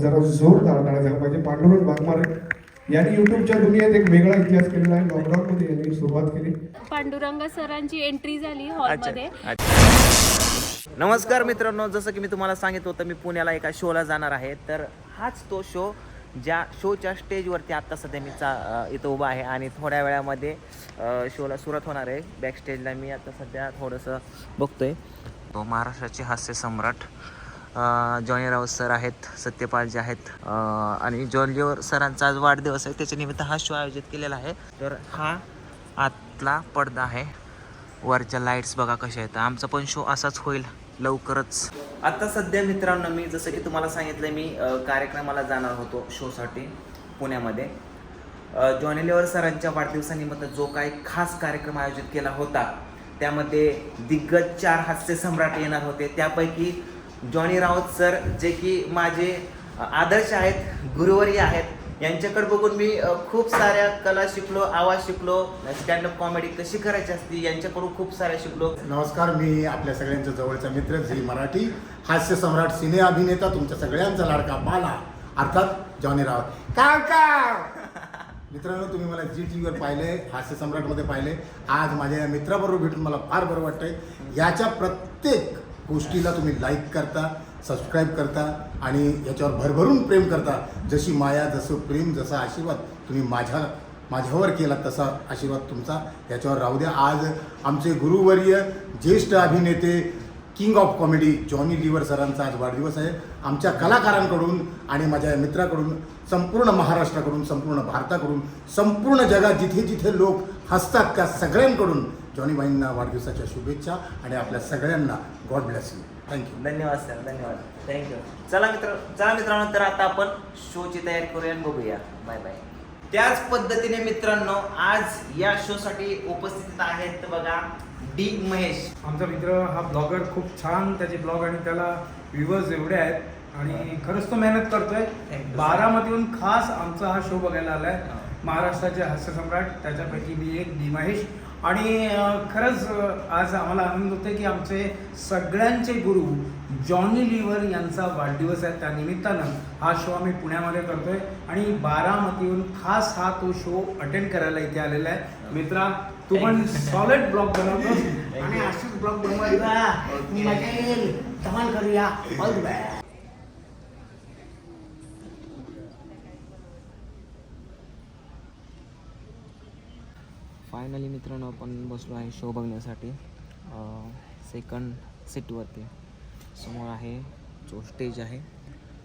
जरा जोरदार टाळा झाला पाहिजे. पांडुरंग वाघमारे यांनी युट्यूबच्या दुनियेत एक वेगळा इतिहास केलेला आहे. लॉकडाऊनमध्ये यांनी सुरुवात केली. पांडुरंग सरांची एंट्री झाली हॉलमध्ये अच्छा नमस्कार मित्रांनो जसं की मी तुम्हाला सांगितलं होतं मी पुण्याला एका शोला जाणार आहे. तर हाच तो शो ज्या शोच्या स्टेजवरती आत्ता सध्या मी चा इथं उभा आहे. आणि थोड्या वेळामध्ये शोला सुरुवात होणार आहे. बॅक स्टेजला मी आता सध्या थोडंसं बघतोय. तो महाराष्ट्राचे हास्य सम्राट जॉनी राऊत सर आहेत सत्यपालजी आहेत आणि आणि जॉनजीवर सरांचा आज वाढदिवस आहे. त्याच्या निमित्त हा शो आयोजित केलेला आहे. तर हा आतला पडदा आहे. वरच्या लाईट्स बघा कशा आहेत. आमचा पण शो असाच होईल लवकरच. आता सध्या मित्रांनो मी जसं की तुम्हाला सांगितलं मी कार्यक्रमाला जाणार होतो शोसाठी पुण्यामध्ये. जॉनी लेवर सरांच्या वाढदिवसानिमित्त जो काही खास कार्यक्रम आयोजित केला होता त्यामध्ये दिग्गज चार हास्य सम्राट येणार होते. त्यापैकी जॉनी राऊत सर जे की माझे आदर्श आहेत गुरुवरी आहेत यांच्याकडे बघून मी खूप साऱ्या कला शिकलो आवाज शिकलो स्टँडअप कॉमेडी कशी करायची असती यांच्याकडून खूप साऱ्या शिकलो. नमस्कार मी आपल्या सगळ्यांचा जवळचा मित्र झी मराठी हास्य सम्राट सिने अभिनेता तुमच्या सगळ्यांचा लाडका बाला अर्थात जॉनी रावत काका मित्रांनो तुम्ही मला जी टी व्हीवर पाहिले हास्य सम्राटमध्ये पाहिले आज माझ्या या मित्राबरोबर भेटून मला फार बरं वाटतंय. याच्या प्रत्येक गोष्टीला तुम्ही लाईक करता सबस्क्राईब करता आणि याच्यावर भरभरून प्रेम करता. जशी माया जसं प्रेम जसा आशीर्वाद तुम्ही माझ्या माझ्यावर केला तसा आशीर्वाद तुमचा याच्यावर राहू द्या. आज आमचे गुरुवर्य ज्येष्ठ अभिनेते king of comedy Johnny Lever सरांचा आज वाढदिवस आहे. आमच्या कलाकारांकडून आणि माझ्या मित्राकडून संपूर्ण महाराष्ट्राकडून संपूर्ण भारताकडून संपूर्ण जगात जिथे जिथे लोक हसतात त्या सगळ्यांकडून जॉनी बाईंना वाढदिवसाच्या शुभेच्छा आणि आपल्या सगळ्यांना God bless you thank you धन्यवाद सर धन्यवाद. थँक्यू चला मित्र चला मित्रांनो तर आता आपण शोची तयारी करूया आणि बघूया. बाय बाय त्याच पद्धतीने मित्रांनो आज या शो साठी उपस्थित आहेत बघा डी महेश. आमचा मित्र हा ब्लॉगर खूप छान त्याचे ब्लॉग आणि त्याला व्ह्युअर्स एवढे आहेत आणि खरंच तो मेहनत करतोय. Thank you. बारामतीहून खास आमचा हा शो बघायला आलाय. महाराष्ट्राचे हास्य सम्राट त्याच्यापैकी मी एक निमाहेश आणि खरंच आज आम्हाला आनंद होतोय की आमचे सगळ्यांचे गुरु जॉनी लिव्हर यांचा वाढदिवस आहे. त्या निमित्तानं हा शो आम्ही पुण्यामध्ये करतोय. आणि बारामतीहून खास हा तो शो अटेंड करायला इथे आलेला आहे. मित्रा तू पण सॉलिड ब्लॉग बनवतोस. आणि असेच ब्लॉग बनवायचा मजा येईल धमाल करूया. ऑल द फायनली मित्रांनो आपण बसलो आहे शो बघण्यासाठी सेकंड सीटवरती समोर आहे जो स्टेज आहे.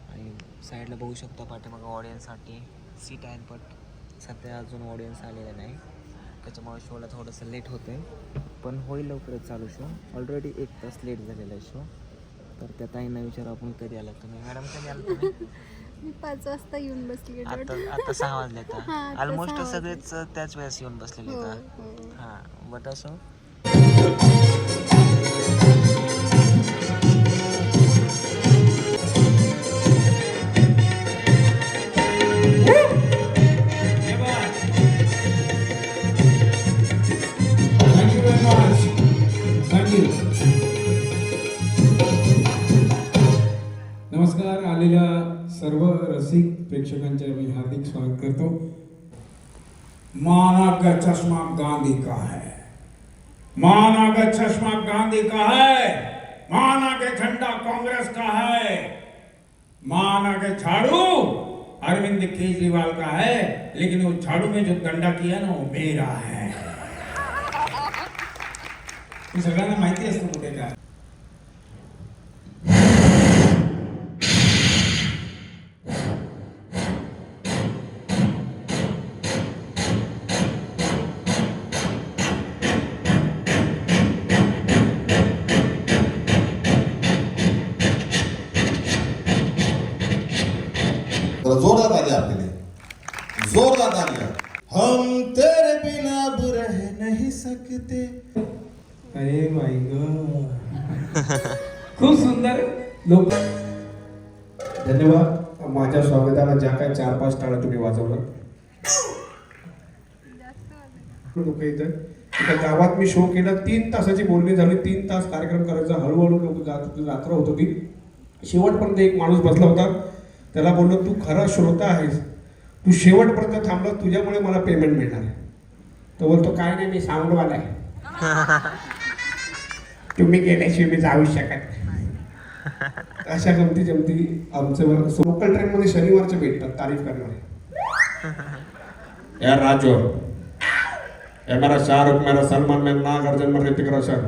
आणि साईडला बघू शकता पाठीमागं ऑडियन्ससाठी सीट आहेत बट सध्या अजून ऑडियन्स आलेला नाही. त्याच्यामुळे शोला थोडंसं लेट होते पण होईल लवकरच चालू शो ऑलरेडी एक तास लेट झालेला आहे शो तर त्या ताईंना विचारू आपण कधी आला तुम्ही. मॅडम कधी आला तुम्ही? मी पाच वाजता येऊन बसली आता आता सहा वाजले हा, आता आता ऑलमोस्ट सहा सगळेच त्याच वेळेस येऊन बसलेले हो, आहेत हो. हां बट असं Thank you very much. Thank you. सर्व रसिक प्रेक्षकांचे मी हार्दिक स्वागत करतो. माना का चष्मा गांधी का है? माना का चश्मा गांधी का है? माना के झंडा कांग्रेस का है? माना के झाड़ू अरविंद केजरीवाल का है, लेकिन वो झाड़ू में जो दंडा किया ना, वो मेरा है। हे सगळ्यांना माहिती असतं कुठे काय? माय खूप सुंदर. लोक धन्यवाद. माझ्या स्वागताला ज्या काय चार पाच टाळ्या तुम्ही वाजवलं. लोक इथं एका गावात मी शो केला. तीन तासाची बोलणी झाली. तीन तास कार्यक्रम करायचा. हळूहळू लोक जात रात्र होत होती. शेवटपर्यंत एक माणूस बसला होता. त्याला बोललो तू खरा श्रोता आहेस. तू शेवटपर्यंत थांबला. तुझ्यामुळे मला पेमेंट मिळणार आहे. तो बोलतो काय नाही मी साऊंडवाला आहे. तुम्ही गेल्याशिवाय मी जाऊ शकत अशा गमती जमती आमचं लोकल ट्रेनमध्ये शनिवारचे भेटतात तारीफ करणारे. यार राजू. ये मेरा शाहरुख मेरा सलमान मेरा नागार्जुन मेरा ऋतिक रोशन.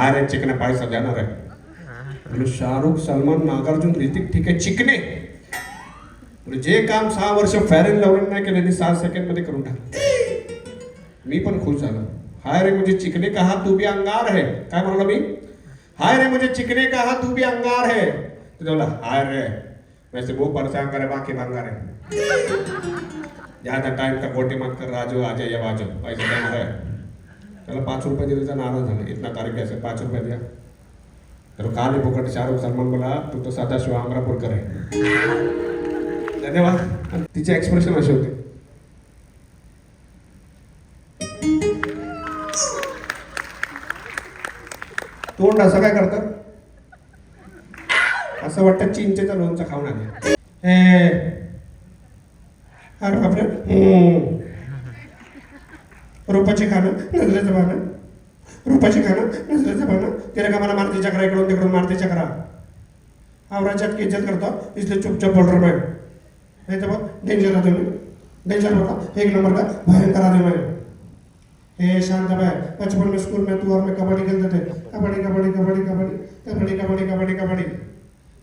अरे चिकने पैसा देणार आहे. शाहरुख सलमान नागार्जुन ऋतिक ठीक आहे चिकने. जे काम सहा वर्ष फॅर लावून नाही केलं मी सहा सेकंडमध्ये करून टाक मी पण खुश झालो. हाय रे मुझे चिकने कहा तू भी अंगार है। काय म्हणाला मी? हाय रे मुझे चिकने कहा तू भी अंगार है। तो बोला हाय रे वैसे वो परेशान करे बाकी भंगार है ज्यादा टाइम का गोटे मत कर राजू आ जाइए बाजू पैसे देणार आहे त्याला पाच रुपये दिले तर नाराज झाला इतना कार्य कैसे? पाच रुपये दिया। तर काल ही फुकट शाहरुख सलमान बोला तू तो सदाशिव अमरापूरकर आहे धन्यवाद। तिचे एक्सप्रेशन असे होते तोंड असं काय करतात असं वाटतं चिंचेचा लोणचं खाऊन आले. हे. अरे बापरे. रोपाची रुपाची खाणं नजरेचं पाहणं. रुपाची खाणं नजरेचं पाहणं. तेरे का मला मारती चक्रा इकडून तिकडून मारती चक्रा आवराच्यात की करतो इसले चुपचाप बॉर्डर रहा नाही हे तर बघ डेंजर आदमी मैं डेंजर होता एक नंबर का? भयंकर आदमी मैं हे शांत भाई बचपन में स्कूल में तू और मैं कबड्डी खेलते थे. कबड्डी कबड्डी कबड्डी कबड्डी कबड्डी कबड्डी कबड्डी कबड्डी.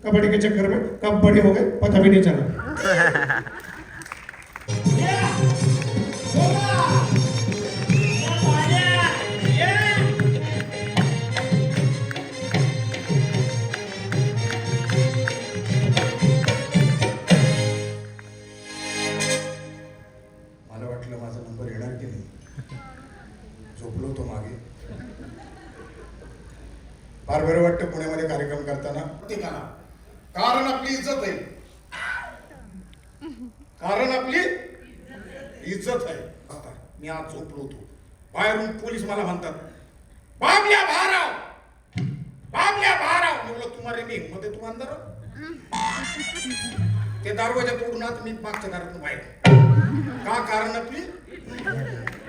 कबड्डी के चक्कर में कब बड़े हो गए पता भी नहीं चला. फार बरं वाटतं पुण्यामध्ये कार्यक्रम करताना. प्रत्येकाला. कारण आपली इज्जत आहे. कारण आपली इज्जत आहे. आता मी आज झोपलो होतो. बाहेरून पोलीस मला म्हणतात बाबल्या भाराव. बाबल्या भाराव. म्हणलं तुम्हाला मी हिंमत आहे तू अंदर ते दरवाजा तोडून आत मी मागच्या घरातून बाहेर. का कारण आपली?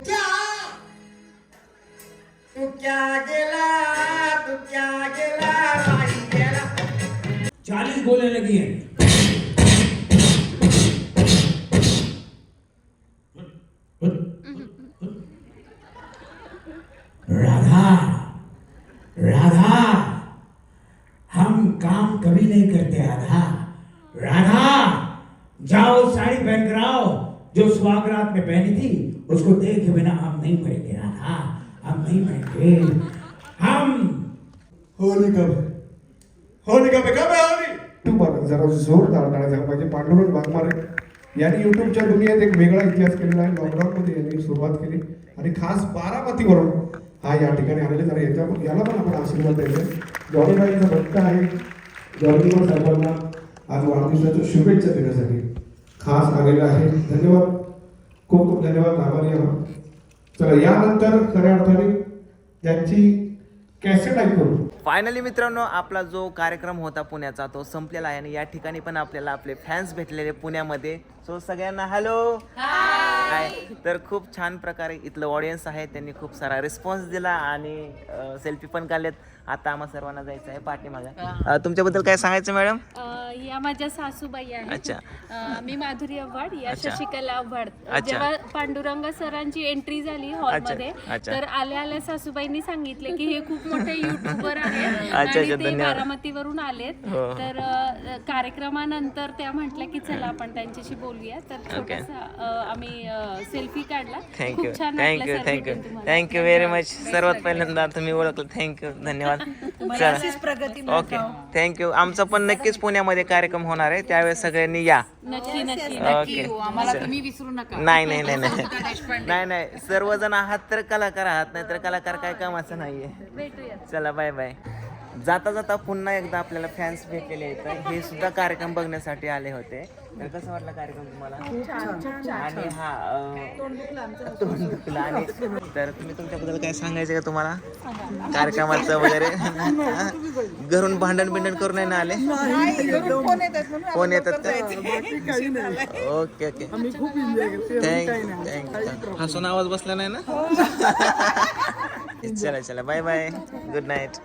क्या तू क्या गेला? चालीस गोले लगी है। राधा राधा, हम काम कभी नहीं करते, राधा। राधा, जाओ साड़ी पहन कर आओ। जो सुहागरात में पहनी थी, उसको देखे बिना हम नहीं मरेंगे राधा। हम नहीं मरेंगे हम होली कब? होली कब कब होली? युट्यूबर जरा जोरदार टाळ्या झाला पाहिजे पांडुरंग वाघमारे. यांनी युट्यूबच्या दुनियेत एक वेगळा इतिहास केलेला आहे. लॉकडाऊन मध्ये यांनी सुरुवात केली. आणि खास बारामतीवरून हा या ठिकाणी आलेले तर याच्या याला पण आपण आशीर्वाद द्यायचे जॉनीबाईंचा भक्त आहे. जॉनीवर साहेबांना आज वाढदिवसाच्या शुभेच्छा देण्यासाठी खास आलेला आहे. धन्यवाद. खूप खूप धन्यवाद. आभारी आहोत. चला यानंतर खऱ्या अर्थाने त्यांची कॅसेट ऐकून फायनली मित्रांनो आपला जो कार्यक्रम होता पुण्याचा तो संपलेला आहे आणि या ठिकाणी पण आपल्याला आपले फॅन्स भेटलेले पुण्यामध्ये. सो सगळ्यांना हॅलो हाय तर खूप छान प्रकारे इथलं ऑडियन्स आहे त्यांनी खूप सारा रिस्पॉन्स दिला आणि सेल्फी पण काढलेत. आता आम्हा सर्वांना जायचं आहे पाठीमागा. तुमच्याबद्दल काय सांगायचं मॅडम या माझ्या सासूबाई आहेत. अच्छा. अ, मी माधुरी आव्हाड या अच्छा. शशिकला आव्हाड. अच्छा. जेव्हा पांडुरंग सरांची एंट्री झाली हॉलमध्ये अच्छा. तर आल्या आल्या सासूबाईंनी सांगितले की हे खूप मोठे युट्यूबर आहेत अच्छा, आणि ते धन्यवाद. बारामतीवरून आलेत. हो. तर अ, कार्यक्रमानंतर त्या म्हटल्या की चला आपण त्यांच्याशी बोलूया. तर Okay. छोटासा अ, आम्ही सेल्फी काढला. थँक्यू खूप छान थँक्यू वाटलं sir थँक्यू भेटून तुम्हाला. थँक्यू व्हेरी मच सर्वात पहिल्यांदा तुम्ही ओळखलं. थँक्यू धन्यवाद. चला. ओके थँक्यू आमचा पण नक्कीच पुण्यामध्ये कार्यक्रम होणार आहे त्यावेळेस सगळ्यांनी या. नक्की नक्की ओके नाही नाही नाही नाही. नाही नाही. सर्वजण आहात तर कलाकार आहात नाही तर कलाकार काय कामाचं नाहीये. भेटूया चला बाय बाय जाता जाता पुन्हा एकदा आपल्याला फॅन्स भेटलेले आहेत. तर हे सुद्धा कार्यक्रम बघण्यासाठी आले होते. तर कसं वाटलं कार्यक्रम तुम्हाला? आणि हा अं, तोंड दुखलं आणि तर तुम्ही तुमच्याबद्दल काय सांगायचं का तुम्हाला? कार्यक्रमाचं वगैरे? घरून भांडण बिंडण करून नाही ना आले? फोन येतात का? Okay okay. थँक्यू थँक्यू हसून आवाज बसला नाही ना? चला चला बाय बाय गुड नाईट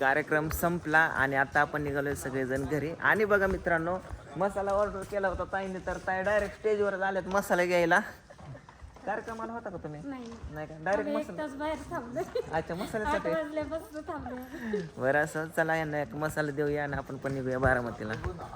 कार्यक्रम संपला आणि आता आपण निघालोय सगळेजण घरी. आणि बघा मित्रांनो मसाला ऑर्डर केला होता ताईने तर ताई डायरेक्ट स्टेजवर आल्यात मसाला घ्यायला. कार्यक्रमाला होता का तुम्ही? नाही. नाही का? डायरेक्ट मसाला. अच्छा मसाल्यासाठी बरं असं चला यांना एक मसाला देऊया आणि आपण पण निघूया बारामतीला.